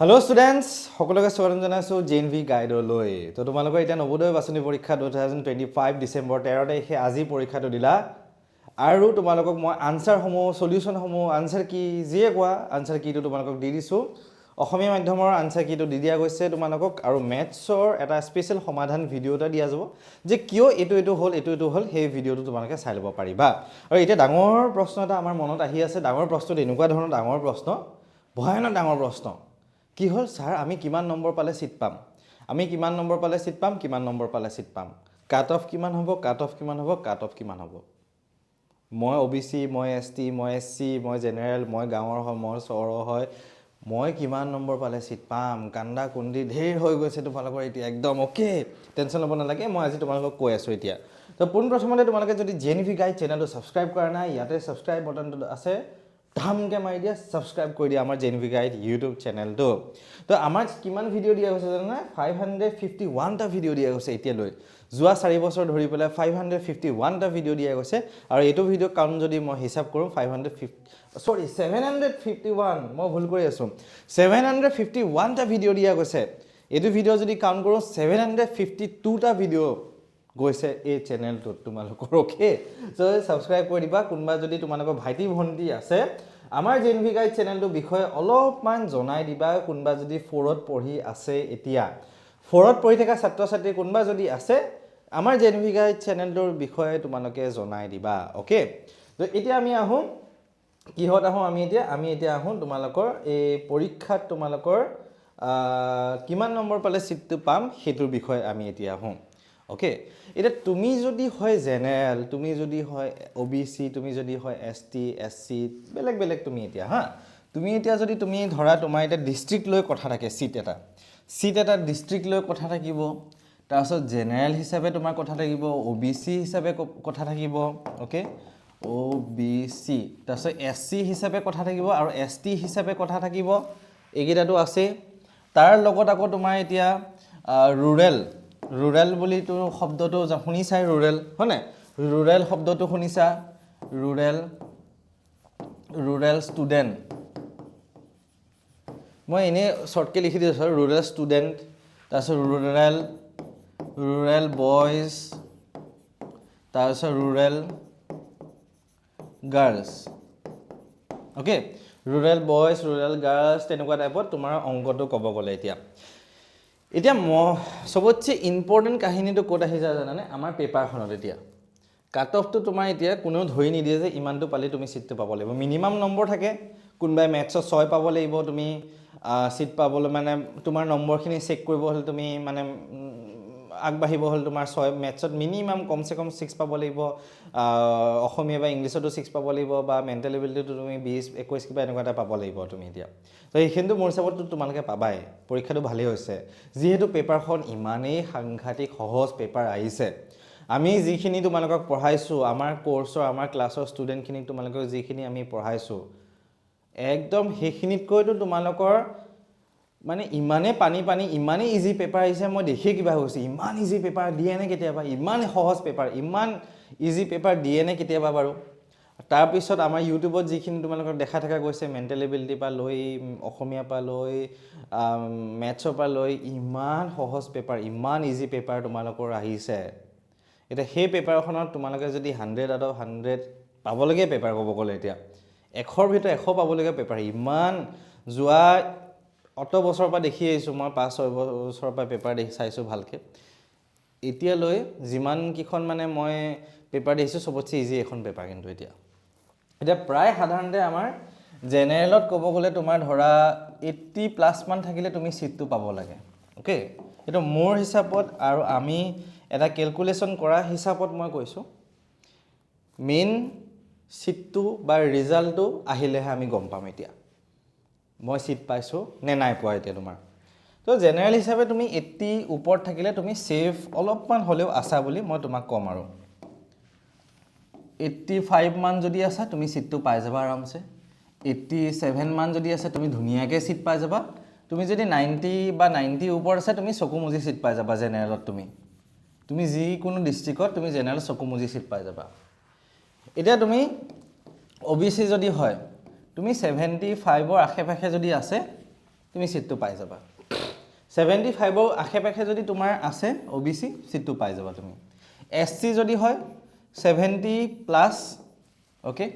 Hello students সকলোকে স্বাগতম জনাইছোঁ জে এন ভি গাইডলৈ তো তোমালোকৰ এতিয়া নৱোদয় বাছনি পৰীক্ষা two thousand twenty five December তেৰ তাৰিখে আজি পৰীক্ষাটো দিলা। আৰু তোমালোকক মই আনচাৰসমূহ চলিউশ্যনসমূহ আনচাৰ কি যিয়ে কোৱা আনচাৰ কিটো তোমালোকক দি দিছোঁ। অসমীয়া মাধ্যমৰ আনচাৰ কিটো দি দিয়া গৈছে তোমালোকক। আৰু মেথছৰ এটা স্পেচিয়েল সমাধান ভিডিঅ' এটা দিয়া যাব যে কিয় এইটো এইটো হ'ল এইটো এইটো হ'ল সেই ভিডিঅ'টো তোমালোকে চাই ল'ব পাৰিবা। আৰু এতিয়া ডাঙৰ প্ৰশ্ন এটা আমাৰ মনত আহি আছে। ডাঙৰ প্ৰশ্নটো এনেকুৱা ধৰণৰ ডাঙৰ প্ৰশ্ন ভয়ানক ডাঙৰ প্ৰশ্ন। কি হ'ল ছাৰ আমি কিমান নম্বৰ পালে ছিট পাম? আমি কিমান নম্বৰ পালে ছিট পাম? কিমান নম্বৰ পালে ছিট পাম? কাট অফ কিমান হ'ব? কাট অফ কিমান হ'ব? কাট অফ কিমান হ'ব? মই অ' বি চি মই এছ টি মই এছ চি মই জেনেৰেল মই গাঁৱৰ হয় মই চহৰৰ হয় মই কিমান নম্বৰ পালে ছিট পাম? কান্দা কুন্দি ধেৰ হৈ গৈছে তোমালোকৰ এতিয়া একদম অ'কে টেনশ্যন ল'ব নালাগে মই আজি তোমালোকক কৈ আছোঁ এতিয়া। তো পোনপ্ৰথমতে তোমালোকে যদি জে এন ভি গাইড চেনেলটো ছাবস্ক্ৰাইব কৰা নাই ইয়াতে ছাবস্ক্ৰাইব বটনটো আছে। ধামকৈ মাৰি দিয়া ছাবস্ক্ৰাইব কৰি দিয়া আমাৰ জে এন গাইড ইউটিউব চেনেলটো তো আমাক কিমান ভিডিঅ' দিয়া গৈছে জানানে? ফাইভ হাণ্ড্ৰেড ফিফটি ওৱানটা ভিডিঅ' দিয়া গৈছে এতিয়ালৈ। যোৱা চাৰি বছৰ ধৰি পেলাই ফাইভ হাণ্ড্ৰেড ফিফটি ওৱানটা ভিডিঅ' দিয়া গৈছে। আৰু এইটো ভিডিঅ' কাউণ্ট যদি মই হিচাপ কৰোঁ five hundred fifty sorry seven hundred fifty one মই ভুল কৰি আছোঁ। ছেভেন হাণ্ড্ৰেড ফিফটি ওৱানটা ভিডিঅ' দিয়া গৈছে। এইটো ভিডিঅ' যদি কাউণ্ট কৰোঁ ছেভেন হাণ্ড্ৰেড ফিফটি টুটা ভিডিঅ' গৈছে এই চেনেলটোত তোমালোকৰ অ'কে চ' ছাবস্ক্ৰাইব কৰি দিবা। কোনোবা যদি তোমালোকৰ ভাইটি ভণ্টি আছে আমাৰ জে এন ভি গাইড চেনেলটোৰ বিষয়ে অলপমান জনাই দিবা কোনোবা যদি ফ'ৰত পঢ়ি আছে এতিয়া। ফ'ৰত পঢ়ি থকা ছাত্ৰ ছাত্ৰী কোনোবা যদি আছে আমাৰ জে এন ভি গাইড চেনেলটোৰ বিষয়ে তোমালোকে জনাই দিবা অ'কে? ত' এতিয়া আমি আহোঁ কিহত আহোঁ আমি এতিয়া? আমি এতিয়া আহোঁ তোমালোকৰ এই পৰীক্ষাত তোমালোকৰ কিমান নম্বৰ পালে ছিটটো পাম সেইটোৰ বিষয়ে আমি এতিয়া আহোঁ। অ'কে এতিয়া তুমি যদি হয় জেনেৰেল তুমি যদি হয় অ' বি চি তুমি যদি হয় এছ টি এছ চি বেলেগ বেলেগ তুমি এতিয়া হা? তুমি এতিয়া যদি তুমি ধৰা তোমাৰ এতিয়া ডিষ্ট্ৰিক্ট লৈ কথা থাকে ছিট এটা। ছিট এটা ডিষ্ট্ৰিক্ট লৈ কথা থাকিব তাৰপিছত জেনেৰেল হিচাপে তোমাৰ কথা থাকিব অ' বি চি হিচাপে কথা থাকিব অ'কে অ' বি চি তাৰপিছত এছ চি হিচাপে কথা থাকিব আৰু এছ টি হিচাপে কথা থাকিব এইকেইটাতো আছেই। তাৰ লগত আকৌ তোমাৰ এতিয়া ৰুৰেল ৰুৰেল বুলিতো শব্দটো শুনিছাই ৰুৰেল হয় নাই? ৰুৰেল শব্দটো শুনিছা? Rural rural student. মই এনেই শ্বৰ্টকৈ লিখি দিছোঁ ৰুৰেল ষ্টুডেণ্ট তাৰপিছত ৰুৰেল ৰুৰেল বইজ তাৰপিছত rural girls. Okay rural boys rural girls তেনেকুৱা টাইপত তোমাৰ অংকটো ক'ব গ'লে এতিয়া। এতিয়া ম চবতছে ইম্পৰ্টেণ্ট কাহিনীটো ক'ত আহি যায় জানানে? আমাৰ পেপাৰখনত এতিয়া। কাট অফটো তোমাৰ এতিয়া কোনেও ধৰি নিদিয়ে যে ইমানটো পালে তুমি ছিটটো পাব লাগিব। মিনিমাম নম্বৰ থাকে। কোনোবাই মেথছত ছয় পাব লাগিব তুমি ছিট পাবলৈ মানে তোমাৰ নম্বৰখিনি চেক কৰিব হ'লে তুমি মানে আগবাঢ়িব হ'ল তোমাৰ ছয় মেথছত মিনিমাম কমচে কম ছিক্স পাব লাগিব। অসমীয়া বা ইংলিছতো ছিক্স পাব লাগিব বা মেণ্টেল এবিলিটিটো তুমি বিছ একৈছ কিবা এনেকুৱা এটা পাব লাগিব তুমি এতিয়া। তো সেইখিনিতো মোৰ হিচাপততো তোমালোকে পাবাই। পৰীক্ষাটো ভালেই হৈছে। যিহেতু পেপাৰখন ইমানেই সাংঘাতিক সহজ পেপাৰ আহিছে। আমি যিখিনি তোমালোকক পঢ়াইছোঁ আমাৰ কৰ্চৰ আমাৰ ক্লাছৰ ষ্টুডেণ্টখিনিক তোমালোকক যিখিনি আমি পঢ়াইছোঁ একদম সেইখিনিতকৈতো তোমালোকৰ মানে ইমানেই পানী পানী ইমানেই ইজি পেপাৰ আহিছে মই দেখিয়ে কিবা হৈ গৈছে। ইমান ইজি পেপাৰ দিয়ে নে কেতিয়াবা? ইমান সহজ পেপাৰ ইমান ইজি পেপাৰ দিয়ে নে কেতিয়াবা বাৰু? তাৰপিছত আমাৰ ইউটিউবত যিখিনি তোমালোকক দেখা থকা গৈছে মেণ্টেল এবিলিটিৰ পৰা লৈ অসমীয়াৰ পৰা লৈ মেথছৰ পৰা লৈ ইমান সহজ পেপাৰ ইমান ইজি পেপাৰ তোমালোকৰ আহিছে। এতিয়া সেই পেপাৰখনত তোমালোকে যদি হাণ্ড্ৰেড আউট অফ হাণ্ড্ৰেড পাবলগীয়া পেপাৰ ক'ব গ'লে এতিয়া এশৰ ভিতৰত এশ পাবলগীয়া পেপাৰ ইমান যোৱা অত বছৰৰ পৰা দেখি আহিছোঁ মই পাঁচ ছয় বছৰৰ পৰা পেপাৰ দেখি চাইছোঁ ভালকৈ। এতিয়ালৈ যিমানকেইখন মানে মই পেপাৰ দেখিছোঁ চবতছে ইজি এখন পেপাৰ কিন্তু এতিয়া। এতিয়া প্ৰায় সাধাৰণতে আমাৰ জেনেৰেলত ক'ব গ'লে তোমাৰ ধৰা এইট্টি প্লাছমান থাকিলে তুমি ছিটটো পাব লাগে অ'কে এইটো মোৰ হিচাপত আৰু আমি এটা কেলকুলেশ্যন কৰা হিচাপত মই কৈছোঁ মেইন ছিটটো বা ৰিজাল্টটো আহিলেহে আমি গম পাম এতিয়া। মই ছিট পাইছোঁ নে নাই পোৱা এতিয়া তোমাৰ? তো জেনেৰেল হিচাপে তুমি এইট্টি ওপৰত থাকিলে তুমি ছেফ অলপমান হ'লেও আছা বুলি মই তোমাক ক'ম আৰু। এইট্টি ফাইভ মান যদি আছা, তুমি ছিটটো পাই যাবা আৰামছে। এইট্টি ছেভেন মান যদি আছে, তুমি ধুনীয়াকৈ ছিট পাই যাবা। তুমি যদি নাইণ্টি বা নাইণ্টি ওপৰত আছে, তুমি চকু মুজি ছিট পাই যাবা জেনেৰেলত তুমি। তুমি যিকোনো ডিষ্ট্ৰিক্টত তুমি জেনেৰেল চকু মুজি ছিট পাই যাবা। এতিয়া তুমি অ' বি চি যদি হয় তুমি ছেভেণ্টি ফাইভৰ আশে পাশে যদি আছে, তুমি ছিটটো পাই যাবা। ছেভেণ্টি ফাইভৰ আশে পাশে যদি তোমাৰ আছে অ' বি চি ছিটটো পাই যাবা তুমি। এছ টি যদি হয় seventy plus okay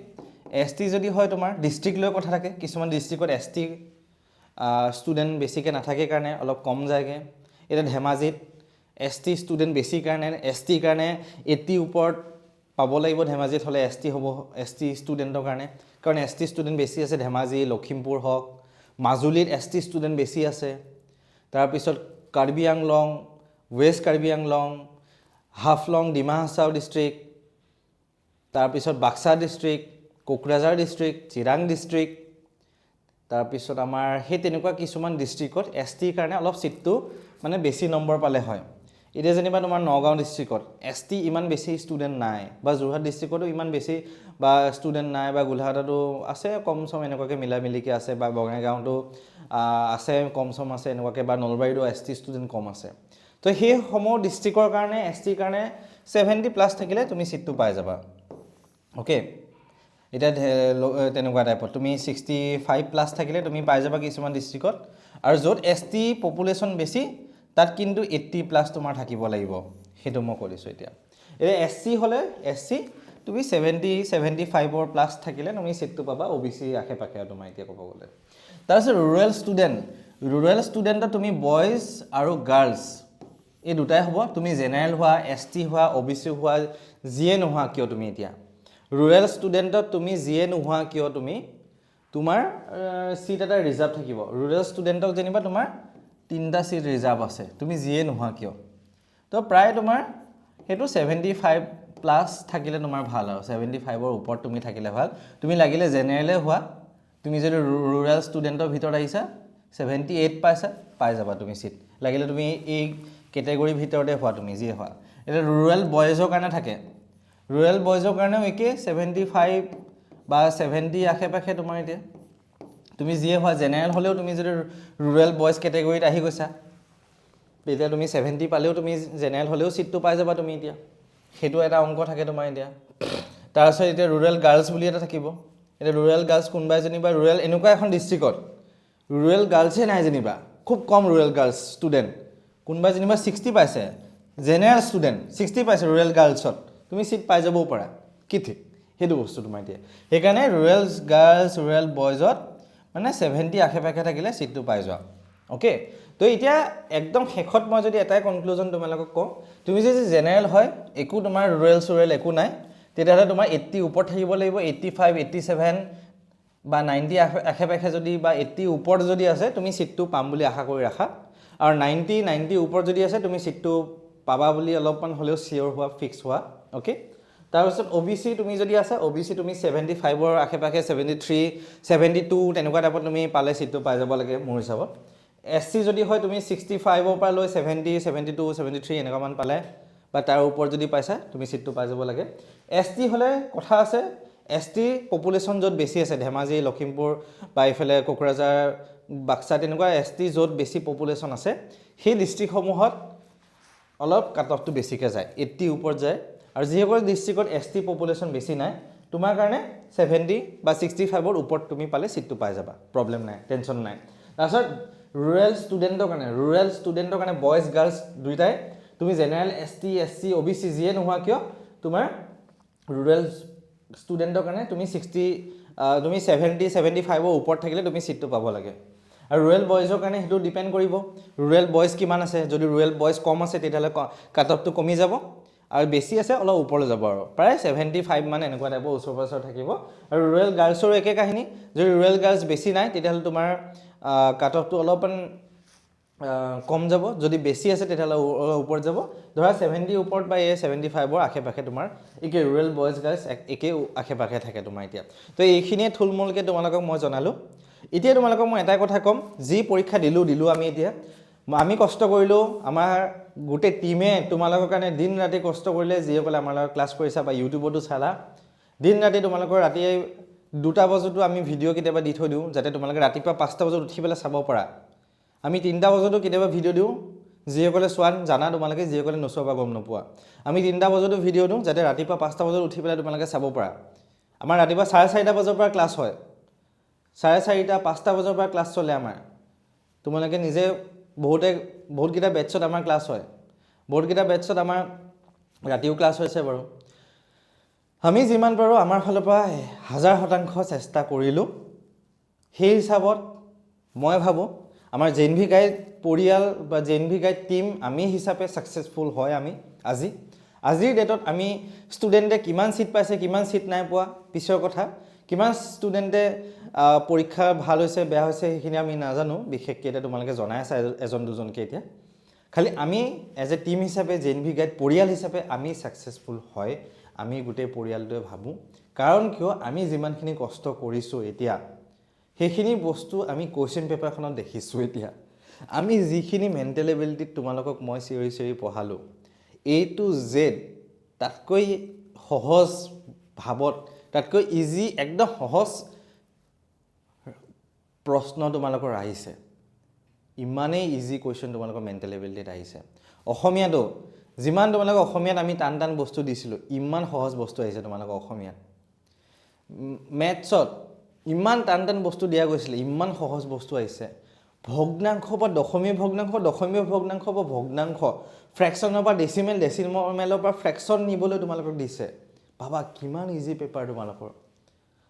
S T যদি হয় তোমাৰ ডিষ্ট্ৰিক্ট লৈ কথা থাকে, কিছুমান ডিষ্ট্ৰিক্টত এছ টি ষ্টুডেণ্ট বেছিকৈ নাথাকে কাৰণে অলপ কম যায়গৈ। এতিয়া ধেমাজিত এছ টি ষ্টুডেণ্ট বেছি কাৰণে এছ টিৰ কাৰণে এইট্টিৰ ওপৰত পাব লাগিব, ধেমাজিত হ'লে এছ টি হ'ব এছ টি ষ্টুডেণ্টৰ কাৰণে। কাৰণ এছ টি ষ্টুডেণ্ট বেছি আছে ধেমাজি লখিমপুৰ হওক মাজুলীত এছ টি ষ্টুডেণ্ট বেছি আছে। তাৰপিছত কাৰ্বি আংলং ৱেষ্ট কাৰ্বি আংলং হাফলং ডিমা হাছাও ডিষ্ট্ৰিক্ট তাৰপিছত Baksa district Kokrajhar district Chirang district তাৰপিছত আমাৰ সেই তেনেকুৱা কিছুমান ডিষ্ট্ৰিক্টত এছ টিৰ কাৰণে অলপ ছিটটো মানে বেছি নম্বৰ পালে হয়। এতিয়া যেনিবা তোমাৰ নগাঁও ডিষ্ট্ৰিক্টত এছ টি ইমান বেছি ষ্টুডেণ্ট নাই, বা যোৰহাট ডিষ্ট্ৰিক্টতো ইমান বেছি, বা ষ্টুডেণ্ট নাই, বা গোলাঘাটতো আছে কম চম এনেকুৱাকৈ মিলা মিলিকৈ আছে, বা বঙাইগাঁৱতো আছে কম চম আছে এনেকুৱাকৈ, বা নলবাৰীতো এছ টি ষ্টুডেণ্ট কম আছে। তো সেইসমূহ ডিষ্ট্ৰিক্টৰ কাৰণে এছ টিৰ কাৰণে ছেভেণ্টি প্লাছ থাকিলে তুমি ছিটটো পাই যাবা। অ'কে এতিয়া তেনেকুৱা টাইপত তুমি ছিক্সটি ফাইভ প্লাছ থাকিলে তুমি পাই যাবা কিছুমান ডিষ্ট্ৰিক্টত আৰু য'ত এছ টি পপুলেশ্যন বেছি তাত কিন্তু এইট্টি প্লাছ তোমাৰ থাকিব লাগিব। সেইটো মই কৈ দিছোঁ এতিয়া। এতিয়া এছ চি হ'লে এছ চি তুমি ছেভেণ্টি ছেভেণ্টি ফাইভৰ প্লাছ থাকিলে তুমি ছিটটো পাবা অ' বি চি আশে পাশে আৰু তোমাৰ এতিয়া ক'ব গ'লে। তাৰপিছত ৰুৰেল ষ্টুডেণ্ট ৰুৰেল ষ্টুডেণ্টত তুমি বইজ আৰু গাৰ্লছ এই দুটাই হ'ব। তুমি জেনেৰেল হোৱা এছ টি হোৱা অ' বি চি হোৱা, যিয়ে নোহোৱা কিয় তুমি এতিয়া? ৰুৰেল ষ্টুডেণ্টত তুমি যিয়ে নোহোৱা কিয় তুমি? তোমাৰ ছিট এটা ৰিজাৰ্ভ থাকিব। ৰুৰেল ষ্টুডেণ্টক যেনিবা তোমাৰ তিনিটা ছিট ৰিজাৰ্ভ আছে। তুমি যিয়ে নোহোৱা কিয়? তো প্ৰায় তোমাৰ সেইটো ছেভেণ্টি ফাইভ প্লাছ থাকিলে তোমাৰ ভাল আৰু। ছেভেণ্টি ফাইভৰ ওপৰত তুমি থাকিলে ভাল। তুমি লাগিলে জেনেৰেলে হোৱা। তুমি যদি ৰুৰেল ষ্টুডেণ্টৰ ভিতৰত আহিছা ছেভেণ্টি এইট পাইছা পাই যাবা তুমি ছিট লাগিলে তুমি এই কেটেগৰীৰ ভিতৰতে হোৱা তুমি যিয়ে হোৱা। এতিয়া ৰুৰেল বয়জৰ কাৰণে থাকে। ৰুৰেল বয়জৰ কাৰণেও একেই ছেভেণ্টি ফাইভ বা ছেভেণ্টি আশে পাশে তোমাৰ এতিয়া। তুমি যিয়ে হোৱা জেনেৰেল হ'লেও তুমি যদি ৰুৰেল বয়জ কেটেগৰীত আহি গৈছা, তেতিয়া তুমি ছেভেণ্টি পালেও তুমি জেনেৰেল হ'লেও ছিটটো পাই যাবা তুমি এতিয়া। সেইটো এটা অঙ্ক থাকে তোমাৰ এতিয়া। তাৰপিছত এতিয়া ৰুৰেল গাৰ্লছ বুলি এটা থাকিব। এতিয়া ৰুৰেল গাৰ্লছ কোনোবাই যেনিবা ৰুৰেল এনেকুৱা এখন ডিষ্ট্ৰিক্টত ৰুৰেল গাৰ্লছে নাই যেনিবা। খুব কম ৰুৰেল গাৰ্লছ ষ্টুডেণ্ট কোনোবাই যেনিবা ছিক্সটি পাইছে জেনেৰেল ষ্টুডেণ্ট ছিক্সটি পাইছে ৰুৰেল গাৰ্লছত তুমি ছিট পাই যাবও পাৰা। কি ঠিক? সেইটো বস্তু তোমাৰ এতিয়া। সেইকাৰণে ৰুৰেল গাৰ্লছ ৰুৰেল বয়জত মানে ছেভেণ্টি আশে পাশে থাকিলে ছিটটো পাই যোৱা। অ'কে তো এতিয়া একদম শেষত মই যদি এটাই কনক্লুজন তোমালোকক কওঁ, তুমি যদি জেনেৰেল হয়, একো তোমাৰ ৰুৰেল চুৰেল একো নাই, তেতিয়াহ'লে তোমাৰ এইট্টি ওপৰত থাকিব লাগিব এইট্টি ফাইভ এইট্টি ছেভেন বা নাইণ্টি আশে পাশে যদি বা এইট্টি ওপৰত যদি আছে, তুমি ছিটটো পাম বুলি আশা কৰি ৰাখা। আৰু নাইণ্টি নাইণ্টি ওপৰত যদি আছে, তুমি ছিটটো পাবা বুলি অলপমান হ'লেও চিয়'ৰ হোৱা ফিক্স হোৱা। অ'কে তাৰপিছত অ' বি চি তুমি যদি আছে অ' বি চি তুমি ছেভেণ্টি ফাইভৰ আশে পাশে ছেভেণ্টি থ্ৰী ছেভেণ্টি টু তেনেকুৱা টাইপত তুমি পালে ছিটটো পাই যাব লাগে মোৰ হিচাপত। এছ চি যদি হয় তুমি ছিক্সটি ফাইভৰ পৰা লৈ seventy seventy two seventy three এনেকুৱামান পালে বা তাৰ ওপৰত যদি পাইছা তুমি ছিটটো পাই যাব লাগে। এছ টি হ'লে কথা আছে এছ টি পপুলেশ্যন য'ত বেছি আছে ধেমাজি লখিমপুৰ বা এইফালে কোকৰাঝাৰ বাক্সা তেনেকুৱা এছ টি য'ত বেছি পপুলেশ্যন আছে সেই ডিষ্ট্ৰিক্টসমূহত অলপ কাট অফটো বেছিকৈ যায় এইট্টি ওপৰত যায়। আৰু যিসকল ডিষ্ট্ৰিক্টত এছ টি পপুলেশ্যন বেছি নাই, তোমাৰ কাৰণে ছেভেণ্টি বা ছিক্সটি ফাইভৰ ওপৰত তুমি পালে ছিটটো পাই যাবা। প্ৰব্লেম নাই টেনশ্যন নাই। তাৰপিছত ৰুৰেল ষ্টুডেণ্টৰ কাৰণে ৰুৰেল ষ্টুডেণ্টৰ কাৰণে বইজ গাৰ্লছ দুয়োটাই তুমি general S T S C O' B C যিয়ে নোহোৱা কিয়, তোমাৰ ৰুৰেল ষ্টুডেণ্টৰ কাৰণে তুমি ছিক্সটি তুমি ছেভেণ্টি ছেভেণ্টি ফাইভৰ ওপৰত থাকিলে তুমি ছিটটো পাব লাগে। আৰু ৰুৰেল বয়জৰ কাৰণে সেইটো ডিপেণ্ড কৰিব। ৰুৰেল বয়জ কিমান আছে? যদি ৰুৰেল বয়জ কম আছে, তেতিয়াহ'লে কাট অফটো কমি যাব। আৰু বেছি আছে, অলপ ওপৰলৈ যাব আৰু। প্ৰায় ছেভেণ্টি ফাইভ মান এনেকুৱা টাইপৰ ওচৰ পাজৰ থাকিব। আৰু ৰুৰেল গাৰ্লছৰো একে কাহিনী। যদি ৰুৰেল গাৰ্লছ বেছি নাই, তেতিয়াহ'লে তোমাৰ কাট অফটো অলপমান কম যাব। যদি বেছি আছে, তেতিয়াহ'লে ওপৰত যাব। ধৰা ছেভেণ্টি ওপৰত বা এই ছেভেণ্টি ফাইভৰ আশে পাশে তোমাৰ, একে ৰুৰেল বয়জ গাৰ্লছ এক- আশে পাশে থাকে তোমাৰ এতিয়া। তো এইখিনিয়ে থুলমূলকৈ তোমালোকক মই জনালোঁ। এতিয়া তোমালোকক মই এটাই কথা ক'ম। যি পৰীক্ষা দিলোঁ দিলোঁ আমি এতিয়া। আমি কষ্ট কৰিলোঁ, আমাৰ গোটেই টীমে তোমালোকৰ কাৰণে দিন ৰাতি কষ্ট কৰিলে যিসকলে আমাৰ লগত ক্লাছ কৰিছা বা ইউটিউবতো চালা। দিন ৰাতি তোমালোকৰ ৰাতি দুটা বজাতো আমি ভিডিঅ' কেতিয়াবা দি থৈ দিওঁ, যাতে তোমালোকে ৰাতিপুৱা পাঁচটা বজাত উঠি পেলাই চাব পাৰা। আমি তিনিটা বজাতো কেতিয়াবা ভিডিঅ' দিওঁ যিসকলে চোৱা, জানা তোমালোকে যিসকলে নোচোৱা বা গম নোপোৱা। আমি তিনিটা বজাতো ভিডিঅ' দিওঁ, যাতে ৰাতিপুৱা পাঁচটা বজাত উঠি পেলাই তোমালোকে চাব পাৰা। আমাৰ ৰাতিপুৱা চাৰে চাৰিটা বজাৰ পৰা ক্লাছ হয়। চাৰে চাৰিটা, পাঁচটা বজাৰ পৰা ক্লাছ চলে আমাৰ। তোমালোকে নিজে বহুতে বহুতকেইটা বেটছত আমাৰ ক্লাছ হয়। বহুতকেইটা বেটছত আমাৰ ৰাতিও ক্লাছ হৈছে বাৰু। আমি যিমান পাৰোঁ আমাৰ ফালৰ পৰা হাজাৰ শতাংশ চেষ্টা কৰিলোঁ। সেই হিচাপত মই ভাবোঁ আমাৰ জেন ভি গাইড পৰিয়াল বা জেন ভি গাইড টীম আমি হিচাপে ছাকচেছফুল হয় আমি আজি। আজিৰ ডেটত আমি ষ্টুডেণ্টে কিমান ছিট পাইছে কিমান ছিট নাই পোৱা পিছৰ কথা। কিমান ষ্টুডেণ্টে পৰীক্ষা ভালো হৈছে, বেয়া হৈছে, সেইখিনি আমি নাজানো। বিশেষকৈ এতিয়া তোমালোকে জনাই আছা এজন- দুজনকৈ এতিয়া। খালি আমি এজ এ টিম হিচাপে জেন ভি গাইড পৰিয়াল হিচাপে আমি ছাকচেছফুল হয়, আমি গোটেই পৰিয়ালটোৱে ভাবোঁ। কাৰণ কিয়, আমি যিমানখিনি কষ্ট কৰিছোঁ এতিয়া, সেইখিনি বস্তু আমি কুৱেশ্যন পেপাৰখনত দেখিছোঁ এতিয়া। আমি যিখিনি মেণ্টেল এবিলিটিত তোমালোকক মই চিঞৰি চিঞৰি পঢ়ালোঁ এ টু জেড তাতকৈ সহজ ভাৱত তাতকৈ ইজি একদম সহজ প্ৰশ্ন তোমালোকৰ আহিছে। ইমানেই ইজি কুৱেশ্যন তোমালোকৰ মেণ্টেল এবিলিটিত আহিছে। অসমীয়াতো যিমান তোমালোকক অসমীয়াত আমি টান টান বস্তু দিছিলোঁ ইমান সহজ বস্তু আহিছে তোমালোকৰ অসমীয়াত। মেথছত ইমান টান টান বস্তু দিয়া গৈছিলে ইমান সহজ বস্তু আহিছে। ভগ্নাংশ বা দশমী ভগ্নাংশ দশমী ভগ্নাংশ বা ভগ্নাংশ ফ্ৰেকশ্যনৰ পৰা ডেচিমেল ডেচিমেলৰ পৰা ফ্ৰেকশ্যন নিবলৈ তোমালোকক দিছে। ভাবা কিমান ইজি পেপাৰ তোমালোকৰ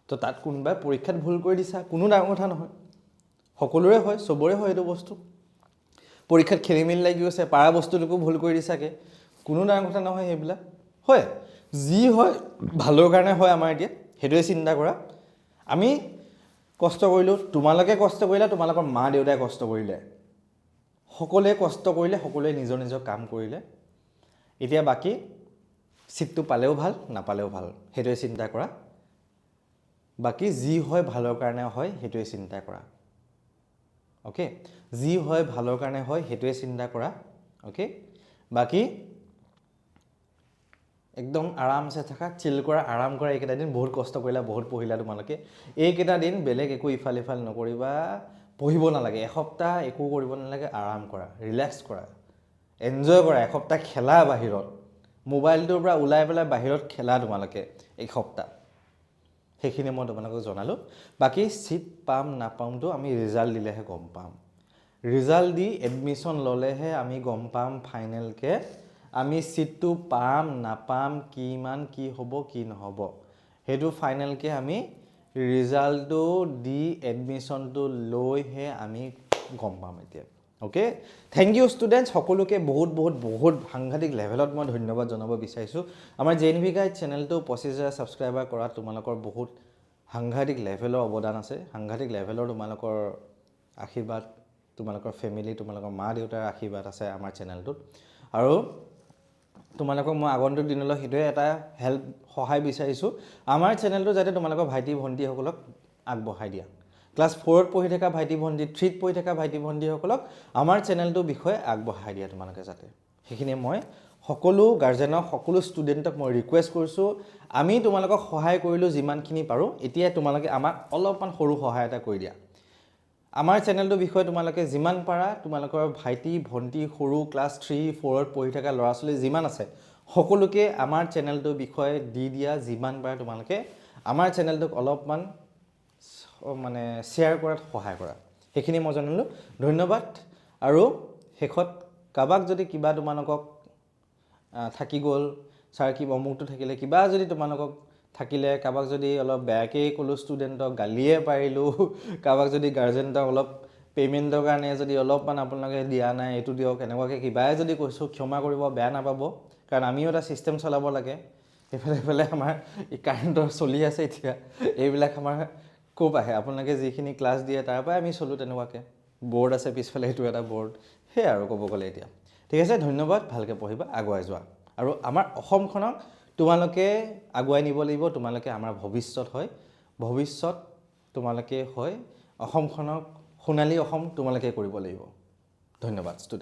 তো তাত কোনোবাই পৰীক্ষাত ভুল কৰি দিছা কোনো ডাঙৰ কথা নহয়। সকলোৰে হয় চবৰে হয় এইটো বস্তু। পৰীক্ষাত খেলি মেলি লাগি গৈছে পাৰা বস্তুটোকো ভুল কৰি দিছাগে। কোনো ডাঙৰ কথা নহয় সেইবিলাক। হয় যি হয় ভালৰ কাৰণে হয় আমাৰ এতিয়া সেইটোৱে চিন্তা কৰা। আমি কষ্ট কৰিলোঁ তোমালোকে কষ্ট কৰিলা তোমালোকৰ মা দেউতাই কষ্ট কৰিলে। সকলোৱে কষ্ট কৰিলে সকলোৱে নিজৰ নিজৰ কাম কৰিলে। এতিয়া বাকী ছিটটো পালেও ভালো, নাপালেও ভালো, সেইটোৱে চিন্তা কৰা। বাকী যি হয় ভালৰ কাৰণে হয়, সেইটোৱে চিন্তা কৰা। অ'কে যি হয় ভালৰ কাৰণে হয়, সেইটোৱে চিন্তা কৰা। অ'কে বাকী একদম আৰামছে থাকা চিল কৰা, আৰাম কৰা, এইকেইটা দিন বহুত কষ্ট কৰিলা, বহুত পঢ়িলা তোমালোকে। এইকেইটা দিন বেলেগ একো ইফাল সিফাল নকৰিবা। পঢ়িব নালাগে, এসপ্তাহ একো কৰিব নালাগে, আৰাম কৰা ৰিলেক্স কৰা। এনজয় কৰা, এসপ্তাহ খেলা বাহিৰত। মোবাইলটোৰ পৰা ওলাই পেলাই বাহিৰত খেলা তোমালোকে এসপ্তাহ। সেইখিনি মই তোমালোকক জনালোঁ। বাকী ছিট পাম নাপামটো আমি ৰিজাল্ট দিলেহে গম পাম। ৰিজাল্ট দি এডমিশ্যন ল'লেহে আমি গম পাম ফাইনেলকৈ। আমি ছিটটো পাম নাপাম কিমান কি হ'ব কি নহ'ব। সেইটো ফাইনেলকৈ আমি ৰিজাল্টটো দি এডমিশ্যনটো লৈহে আমি গম পাম এতিয়া। অ'কে থেংক ইউ ষ্টুডেণ্টছ সকলোকে বহুত বহুত বহুত সাংঘাতিক লেভেলত মই ধন্যবাদ জনাব বিচাৰিছোঁ। আমাৰ জে এন ভি গাইড চেনেলটো পঁচিছ হাজাৰ ছাবস্ক্ৰাইবাৰ কৰাত তোমালোকৰ বহুত সাংঘাতিক লেভেলৰ অৱদান আছে। সাংঘাতিক লেভেলৰ তোমালোকৰ আশীৰ্বাদ, তোমালোকৰ ফেমিলি তোমালোকৰ মা দেউতাৰ আশীৰ্বাদ আছে আমাৰ চেনেলটোত আৰু তোমালোকক মই আগন্তুক দিনলৈ সেইটোৱে এটা হেল্প সহায় বিচাৰিছোঁ। আমাৰ চেনেলটো যাতে তোমালোকৰ ভাইটি ভণ্টিসকলক আগবঢ়াই দিয়া। ক্লাছ ফ'ৰত পঢ়ি থকা ভাইটি ভণ্টি থ্ৰীত পঢ়ি থকা ভাইটি ভণ্টিসকলক আমাৰ চেনেলটোৰ বিষয়ে আগবঢ়াই দিয়া তোমালোকে যাতে। সেইখিনি মই সকলো গাৰ্জেনক সকলো ষ্টুডেণ্টক মই ৰিকুৱেষ্ট কৰিছোঁ। আমি তোমালোকক সহায় কৰিলোঁ যিমানখিনি পাৰোঁ। এতিয়া তোমালোকে আমাক অলপমান সৰু সহায় এটা কৰি দিয়া। আমাৰ চেনেলটোৰ বিষয়ে তোমালোকে যিমান পাৰা তোমালোকৰ ভাইটি ভণ্টি সৰু ক্লাছ থ্ৰী ফ'ৰত পঢ়ি থকা ল'ৰা ছোৱালী যিমান আছে সকলোকে আমাৰ চেনেলটোৰ বিষয়ে দি দিয়া যিমান পাৰা তোমালোকে। আমাৰ চেনেলটোক অলপমান মানে শ্বেয়াৰ কৰাত সহায় কৰা। সেইখিনি মই জনালোঁ। ধন্যবাদ। আৰু শেষত কাৰোবাক যদি কিবা তোমালোকক থাকি গ'ল ছাৰ কিবা অমুকটো থাকিলে কিবা যদি তোমালোকক থাকিলে কাৰোবাক যদি অলপ বেয়াকেই ক'লোঁ ষ্টুডেণ্টক গালিয়ে পাৰিলোঁ কাৰোবাক যদি গাৰ্জেণ্টক অলপ পে'মেণ্টৰ কাৰণে যদি অলপমান আপোনালোকে দিয়া নাই এইটো দিয়ক এনেকুৱাকৈ কিবাই যদি কৈছোঁ ক্ষমা কৰিব বেয়া নাপাব। কাৰণ আমিও এটা ছিষ্টেম চলাব লাগে। এইফালে এইফালে আমাৰ কাৰেণ্টৰ চলি আছে এতিয়া। এইবিলাক আমাৰ ক'ৰ আহে আপোনালোকে যিখিনি ক্লাছ দিয়ে তাৰ পৰাই আমি চলোঁ তেনেকুৱাকৈ। বৰ্ড আছে পিছফালে সেইটো এটা বৰ্ড সেয়াই আৰু ক'ব গ'লে এতিয়া। ঠিক আছে ধন্যবাদ ভালকৈ পঢ়িবা আগুৱাই যোৱা। আৰু আমাৰ অসমখনক তোমালোকে আগুৱাই নিব লাগিব তোমালোকে আমাৰ ভৱিষ্যত হয়। ভৱিষ্যত তোমালোকে হয় অসমখনক সোণালী অসম তোমালোকে কৰিব লাগিব। ধন্যবাদ ষ্টুডেণ্ট